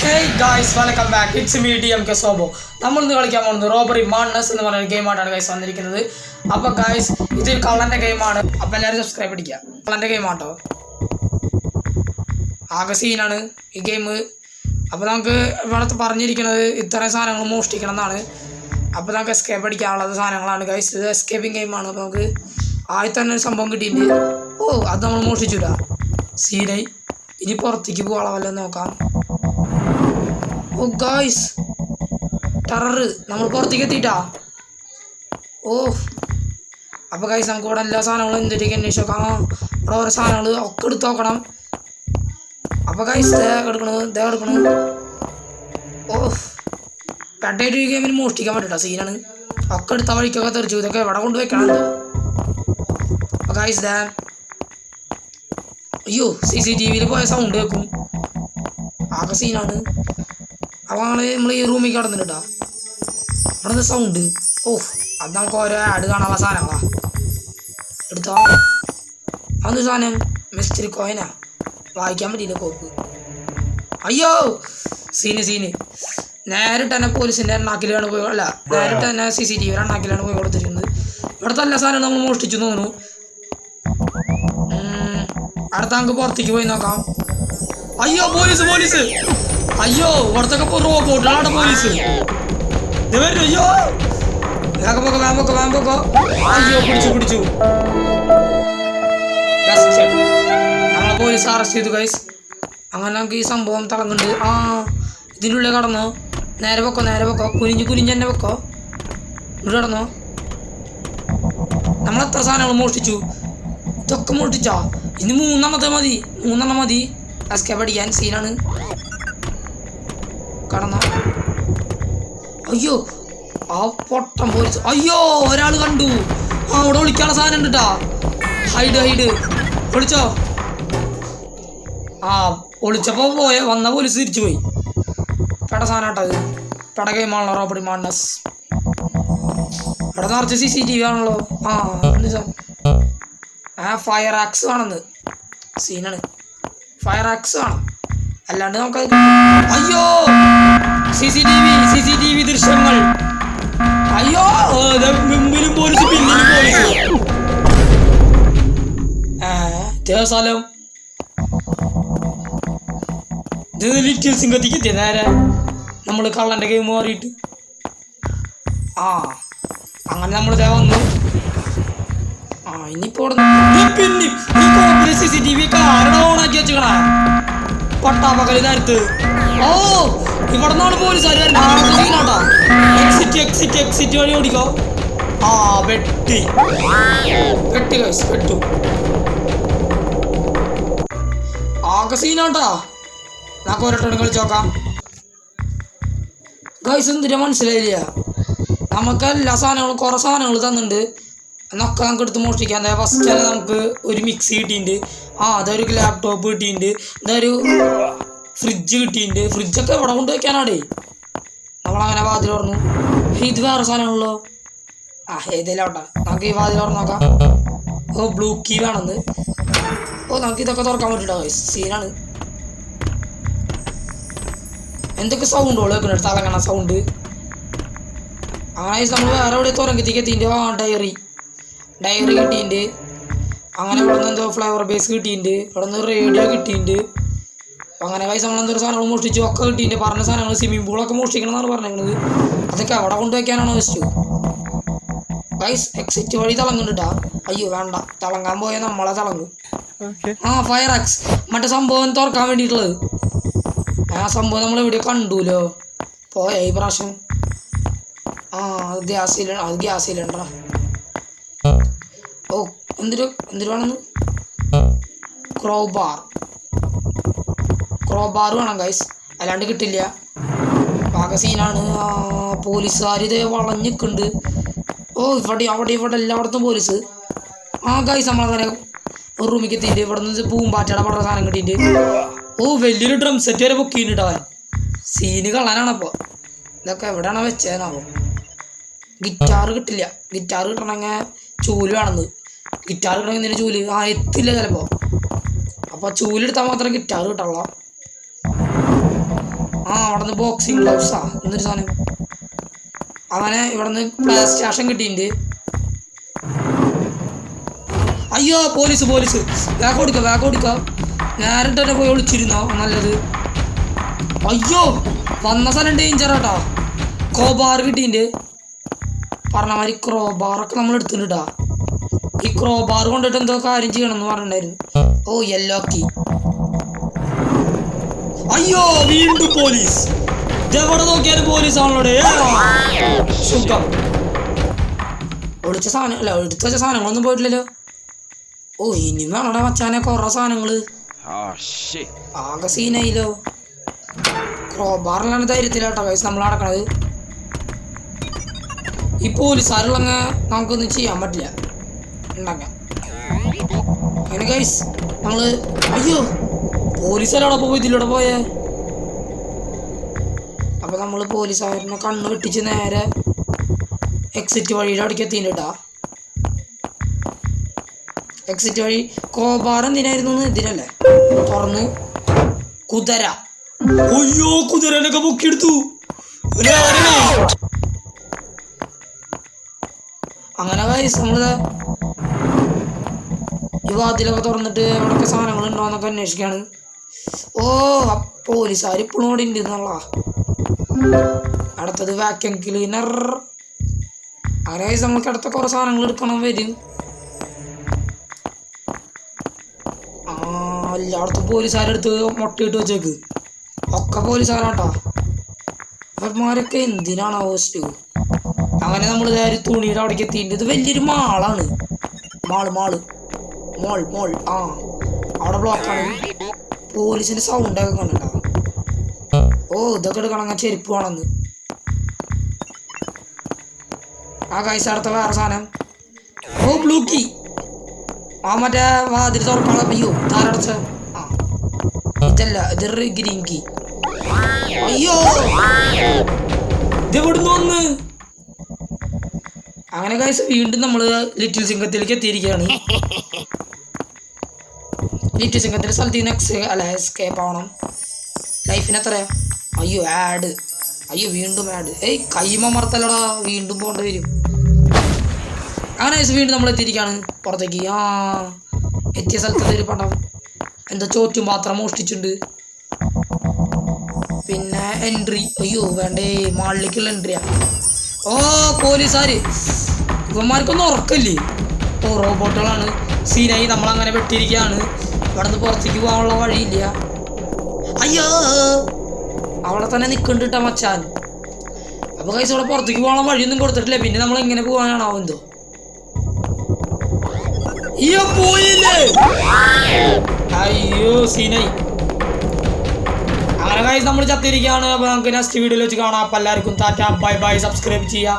Hey guys welcome back it's me D M K സോബോ നമ്മൾ ഇന്ന് കളിക്കാൻ പോകുന്നത് റോബറി മാണ്ണസ് എന്ന് പറയുന്ന ഗെയിമായിട്ടാണ് ഗൈസ് വന്നിരിക്കുന്നത്. അപ്പോൾ ഗായ്സ് ഇതൊരു കള്ളന്റെ ഗെയിമാണ് അപ്പോൾ എല്ലാവരും സബ്സ്ക്രൈബ് അടിക്കുക. കള്ളന്റെ ഗെയിമാട്ടോ ആകെ സീനാണ് ഈ ഗെയിം അപ്പോൾ നമുക്ക് ഇവിടുത്തെ പറഞ്ഞിരിക്കുന്നത് ഇത്രയും സാധനങ്ങൾ മോഷ്ടിക്കണം എന്നാണ്. അപ്പോൾ നമുക്ക് എസ്കേപ്പ് അടിക്കാനുള്ളത് സാധനങ്ങളാണ് ഗൈസ് ഇത് എസ്കേപ്പിംഗ് ഗെയിമാണ് അപ്പോൾ നമുക്ക് ആദ്യം തന്നെ ഒരു സംഭവം കിട്ടിയിട്ടുണ്ട്. ഓ അത് നമ്മൾ മോഷ്ടിച്ചില്ല സീനായി ഇനി പുറത്തേക്ക് പോകാനുള്ള വല്ലതും നോക്കാം. ഓ ഗായ്സ് ടെററ് നമ്മൾ പുറത്തേക്ക് എത്തിയിട്ടാ. ഓ. അപ്പോൾ ഗായ്സ് നമുക്ക് ഇവിടെ എല്ലാ സാധനങ്ങളും എന്തിലേക്ക് അന്വേഷിച്ച് നോക്കാം. ആ, ഇവിടെ ഓരോ സാധനങ്ങൾ ഒക്കെ എടുത്ത് നോക്കണം. അപ്പോൾ ഗായ്സ് ദേ എടുക്കണു. ദേ എടുക്കണു. ഓ. കട്ടായിട്ട് ഈ ഗെയിമിന് മോഷ്ടിക്കാൻ പറ്റട്ടോ സീനാണ് ഒക്കെ എടുത്ത വഴിക്കൊക്കെ തെറിച്ചു. ഇതൊക്കെ ഇവിടെ കൊണ്ട് വെക്കണം അപ്പോൾ ഗൈസ് ദേ. അയ്യോ സി സി ടി വിയിൽ പോയ സൗണ്ട് കേൾക്കും. ആകെ സീനാണ് അപ്പോൾ ഞങ്ങൾ നമ്മൾ ഈ റൂമിൽ കിടന്നിട്ടാ അവിടെ സൗണ്ട് ഓഹ് അത് നമുക്ക് ഓരോ ആഡ് കാണാനുള്ള സാധനങ്ങളാ. എടുത്തോ. അതൊരു സാധനം? മിസ്റ്ററി കോയിനാ വായിക്കാൻ പറ്റിയില്ല കോപ്പ്. അയ്യോ സീന് സീന്. നേരിട്ട് തന്നെ പോലീസിന്റെ എണ്ണാക്കിലാണ് പോയി അല്ല നേരിട്ട് തന്നെ സി സി ടി വിയുടെ എണ്ണാക്കിലാണ് പോയി കൊടുത്തിരിക്കുന്നത്. ഇവിടുത്തെ എല്ലാ സാധനവും നമ്മൾ മോഷ്ടിച്ചു തോന്നുന്നു. അടുത്ത നമുക്ക് പുറത്തേക്ക് പോയി നോക്കാം. അയ്യോ പോലീസ് പോലീസ്. അയ്യോ ഇവിടത്തൊക്കെ ഇപ്പൊ റോബോട്ടുകളാണ് പോലീസ്. അയ്യോ. വേഗമൊക്കെ വേമ്പൊക്കെ വേമ്പൊക്കെ അയ്യോ പിടിച്ചു പിടിച്ചു. നമ്മളെ പോലീസ് അറസ്റ്റ് ചെയ്തു ഗൈസ് അങ്ങനെ നമുക്ക് ഈ സംഭവം തളങ്ങുന്നുണ്ട് ആ ഇതിന്റെ ഉള്ളിൽ കടന്നോ? നേരെ വെക്കോ നേരെ വെക്കോ കുനിഞ്ഞ് കുനിഞ്ഞ് തന്നെ വെക്കോ ഇവിടെ കടന്നോ? നമ്മളെത്ര സാധനങ്ങൾ മോഷ്ടിച്ചു? ഇതൊക്കെ മോഷ്ടിച്ചാ? ഇനി മൂന്നെണ്ണത്തെ മതി മൂന്നെണ്ണം മതി. അസ്കെ പഠിക്കാൻ സീനാണ് കടന്നോ. അയ്യോ ആ പൊട്ടം പോലീസ്. അയ്യോ ഒരാൾ കണ്ടു. ആ അവിടെ വിളിക്കാനുള്ള സാധനം ഉണ്ട് ഹൈഡ് ഹൈഡ് വിളിച്ചോ ആ ഒളിച്ചപ്പോ പോയ വന്ന പോലീസ് തിരിച്ചു പോയി. പെട സാധനം കേട്ടോ അത് പെട ഗെയിമാണല്ലോ റോബർട്ടി മാണ്ടസ് ഇവിടെ നിറച്ച് സി സി ടി വി ആണല്ലോ. ആ എന്താ ആ ഫയർ ആക്സ് വേണമെന്ന് സീനാണ് ഫയർ ആക്സ് വേണം അല്ലാണ്ട് നമുക്ക് അയ്യോ! C C T V C C T V ദൃശ്യങ്ങൾ. അയ്യോ! മുമ്പിലും പോലീസ് പിന്നിലും പോലീസ്. സ്ഥലം ലിറ്റിൽ സിംഗത്തിക്ക് എത്തിയ നേരെ നമ്മൾ കള്ളന്റെ ഗെയിം മാറിയിട്ട്. ആ അങ്ങനെ നമ്മൾ ഇതേ വന്നു. ആ ഇനിയിപ്പോ സി സി ടി വി കാരണം ഓണാക്കി വെച്ചേക്കണേ? ഓ എക്സിറ്റ് എക്സിറ്റ് എക്സിറ്റ് വഴി ഓടിക്കോ. ആ നോക്കാം. മനസ്സിലായില്ല. നമുക്ക് എല്ലാ സാധനങ്ങളും കുറേ സാധനങ്ങൾ തന്നിട്ടുണ്ട്. എന്നൊക്കെ നമുക്ക് എടുത്ത് മോഷ്ടിക്കാം അതായത് ഫസ്റ്റ് തന്നെ നമുക്ക് ഒരു മിക്സി കിട്ടിയിട്ടുണ്ട്. ആ അതൊരു ലാപ്ടോപ്പ് കിട്ടിയിട്ടുണ്ട്. ഇതൊരു ഫ്രിഡ്ജ് കിട്ടിയിട്ടുണ്ട്. ഫ്രിഡ്ജൊക്കെ എവിടെ കൊണ്ട് വെക്കാനാടേ. നമ്മളങ്ങനെ വാതിൽ തുറന്നു. ഇത് വേറെ സാധനമാണല്ലോ. ആ ഏതെല്ലാം ഉണ്ടാ? നമുക്ക് ഈ വാതിൽ തുറന്ന് നോക്കാം. ഓ ബ്ലൂ കീ വേണമെന്ന് ഓ നമുക്ക് ഇതൊക്കെ തുറക്കാൻ ഗൈസ് സീനാണ് എന്തൊക്കെ സൗണ്ട് സൗണ്ടുകൾ വെക്കുന്നുണ്ട് തലങ്ങണ സൗണ്ട് അങ്ങനെ നമ്മൾ വേറെ എവിടെ തുറങ്ങിത്തേക്ക് എത്തിന്റെ ആ ഡയറി ഡയറി കിട്ടിയിട്ടുണ്ട്. അങ്ങനെ ഇവിടെ നിന്ന് എന്തോ ഫ്ലവർ ബേസ് കിട്ടിയിട്ടുണ്ട്. ഇവിടെ നിന്ന് റേഡിയോ കിട്ടിയിട്ടുണ്ട്. അങ്ങനെ പൈസ നമ്മൾ എന്തൊരു സാധനങ്ങൾ മോഷ്ടിച്ചു. ഒക്കെ കിട്ടിയിട്ടുണ്ട്. പറഞ്ഞ സാധനങ്ങൾ സ്വിമ്മിംഗ് പൂളൊക്കെ മോഷ്ടിക്കണം എന്നാണ് പറഞ്ഞത് അതൊക്കെ അവിടെ കൊണ്ടുവയ്ക്കാനാണോ വെച്ചു ഗൈസ് എക്സിറ്റ് വഴി തിളങ്ങുന്നുണ്ടാ അയ്യോ വേണ്ട. തിളങ്ങാൻ പോയാൽ നമ്മളെ തിളങ്ങും. ആ ഫയർ എക്സ് മറ്റേ സംഭവം തുറക്കാൻ വേണ്ടിയിട്ടുള്ളത്. ആ സംഭവം നമ്മൾ എവിടെ കണ്ടൂലോ? പോയ ഈ പ്രാവശ്യം. ആ അത് ഗ്യാസ് സിലിണ്ടർ അത് ഗ്യാസ് എന്തൊരു എന്തിനു വേണമെന്ന് ക്രോബാർ ക്രോബാർ വേണം ഗൈസ് അല്ലാണ്ട് കിട്ടില്ല. ആകെ സീനാണ് ആ പോലീസുകാർ ഇത് വളഞ്ഞിക്കുണ്ട്. ഓ ഇവിടെ അവിടെ ഇവിടെ എല്ലായിടത്തും പോലീസ് ആ ഗൈസ് നമ്മളെ ഒരു റൂമിക്ക് എത്തിയിട്ട് ഇവിടെ നിന്ന് പൂമ്പാറ്റയുടെ പടം സാധനം കിട്ടിയിട്ട് ഓ വലിയൊരു ഡ്രം സെറ്റ് വരെ ബുക്ക് അവൻ. സീന് കളാനാണപ്പോൾ ഇതൊക്കെ എവിടെയാണ് വെച്ചതെന്നാവോ ഗിറ്റാർ കിട്ടില്ല. ഗിറ്റാർ കിട്ടണമെങ്കിൽ ചൂൽ വേണമെന്ന് ഗിറ്റാർ കിട്ടണമെങ്കിൽ ചൂൽ. ആ എത്തില്ല ചിലപ്പോൾ അപ്പോൾ ചൂലെടുത്താൽ മാത്രമേ ഗിറ്റാർ കിട്ടുള്ളൂ ആ അവിടെ നിന്ന് ബോക്സിങ് ഗ്ലൗസാ എന്നൊരു സാധനം. അവനെ ഇവിടെ നിന്ന് പ്ലേ സ്റ്റേഷൻ കിട്ടിയിട്ടുണ്ട്. അയ്യോ പോലീസ് പോലീസ് ബാക്ക് കൊടുക്ക ബാക്ക് കൊടുക്ക നേരിട്ട് തന്നെ പോയി ഒളിച്ചിരുന്നോ? നല്ലത്. അയ്യോ വന്ന സ്ഥലം ഡേഞ്ചർ ആട്ടാ. ക്രോബാർ കിട്ടിയിട്ടുണ്ട്. പറഞ്ഞ മാതിരി ക്രോബാറൊക്കെ നമ്മൾ എടുത്തിട്ടാ ഈ ക്രോബാർ കൊണ്ടിട്ട് എന്തോ കാര്യം ചെയ്യണം എന്ന് പറഞ്ഞിട്ടുണ്ടായിരുന്നു. ഓ യെല്ലോ കീ അയ്യോ വീണ്ടും പോലീസ്. എവിടെ നോക്കിയാലും പോലീസ് ആണല്ലോ സുഖം. ഒളിച്ച സാധനം അല്ല എടുത്ത വെച്ച സാധനങ്ങളൊന്നും പോയിട്ടില്ലല്ലോ. ഓ ഇനി വേണടാ മച്ചാനെ കുറേ സാധനങ്ങൾ. ആകെ സീനായില്ലോ. ക്രോബാറിലാണ് ധൈര്യത്തിലാട്ടോ കൈസ് നമ്മൾ നടക്കണത്. ഈ പോലീസുകാരുള്ളങ്ങ നമുക്കൊന്നും ചെയ്യാൻ പറ്റില്ല. ഉണ്ടാക്കാം അങ്ങനെ കൈസ് നമ്മൾ അയ്യോ പോലീസുകാരോടെ പോയി ഇതിലൂടെ പോയേ. അപ്പൊ നമ്മൾ പോലീസുകാരനെ കണ്ണ് വെട്ടിച്ച് നേരെ എക്സിറ്റ് വഴിയുടെ അവിടേക്ക് എത്തിയിട്ടാ എക്സിറ്റ് വഴി കോബാർ എന്തിനായിരുന്നു ഇതിനല്ലേ? തുറന്ന് കുതിര. അയ്യോ കുതിരനൊക്കെ പൊക്കിയെടുത്തു. അങ്ങനെ കാര്യം നമ്മൾ ഈ വാതിലൊക്കെ തുറന്നിട്ട് എവിടെയൊക്കെ സാധനങ്ങൾ ഉണ്ടോ എന്നൊക്കെ അന്വേഷിക്കാണ്. ഓ പോലീസുകാർ ഇപ്പോഴും കൂടെ ഉണ്ട് എന്നുള്ള. അടുത്തത് വാക്യം ക്ലീനർ അങ്ങനെ നമുക്ക് അടുത്ത കുറേ സാധനങ്ങൾ എടുക്കണം വരും. ആ എല്ലായിടത്തും പോലീസുകാരെടുത്ത് മുട്ടയിട്ട് വെച്ചേക്ക്. ഒക്കെ പോലീസുകാരാട്ടോ. അവന്മാരൊക്കെ എന്തിനാണ് ഹോസ്റ്റ് അങ്ങനെ നമ്മൾ നേരെ തുണിയുടെ അവിടേക്ക് എത്തിയിട്ടുണ്ട്. ഇത് വലിയൊരു മാളാണ്. Mall mall. മോൾ മോൾ. ആ അവിടെ ബ്ലോക്കാണ് പോലീസിന്റെ സൗണ്ട് ഒക്കെ കണ്ടോ ഓ ഇതൊക്കെ എടുക്കണം. അങ്ങനെ ചെരുപ്പ് വേണമെന്ന്. ആ കൈസ അടുത്ത വേറെ സാധനം. ഓ ബ്ലൂ കീ ആ മറ്റേ വാതിൽ തുറക്കാളെ അയ്യോ താരടച്ച ആ. ഇതല്ല ഇത് ഗ്രീൻ കീ അയ്യോ! ഇത് എവിടുന്ന് വന്ന്? അങ്ങനെ കാഴ്ച വീണ്ടും നമ്മൾ ലിറ്റിൽ സിംഗത്തിലേക്ക് എത്തിയിരിക്കുകയാണ്. ലിറ്റിൽ സിംഗത്തിന്റെ സ്ഥലത്ത് നിന്ന് എക്സ് അല്ല എസ്കേപ്പ് ആവണം. ലൈഫിന് എത്രയാ? അയ്യോ ആഡ് അയ്യോ വീണ്ടും ആഡ് ഏയ് കൈമ മറത്തല്ലടാ വീണ്ടും പോകേണ്ടി വരും. അങ്ങനെ വീണ്ടും നമ്മൾ എത്തിയിരിക്കുകയാണ് പുറത്തേക്ക്. ആ എത്തിയ സ്ഥലത്ത് ഒരു പണം എന്താ ചോറ്റും പാത്രം മോഷ്ടിച്ചിട്ടുണ്ട്. പിന്നെ എൻട്രി അയ്യോ വേണ്ടേ മാളിലേക്കുള്ള എൻട്രിയാ ഓ പോലീസാര്. ഇവന്മാർക്കൊന്നും ഉറക്കല്ലേ? ഓ റോബോട്ടുകളാണ് സീനായി നമ്മളങ്ങനെ വെട്ടിയിരിക്കുകയാണ് ഇവിടെ നിന്ന് പുറത്തേക്ക് പോകാനുള്ള വഴിയില്ല. അയ്യോ! അവിടെ തന്നെ നിൽക്കുന്നുണ്ട് മച്ചാൻ. അപ്പൊ കൈസ് ഇവിടെ പുറത്തേക്ക് പോകാനുള്ള വഴിയൊന്നും കൊടുത്തിട്ടില്ല. പിന്നെ നമ്മൾ എങ്ങനെ പോകാനാണാവും എന്തോ? അയ്യോ പോയില്ലേ? അയ്യോ സീനായി. അങ്ങനെ കൈസ് നമ്മൾ ചത്തിരിക്കുകയാണ് അപ്പൊ നമുക്ക് നെക്സ്റ്റ് വീഡിയോയിൽ വെച്ച് കാണാം. അപ്പൊ എല്ലാവർക്കും ടാറ്റ ബൈ ബൈ സബ്സ്ക്രൈബ് ചെയ്യാം.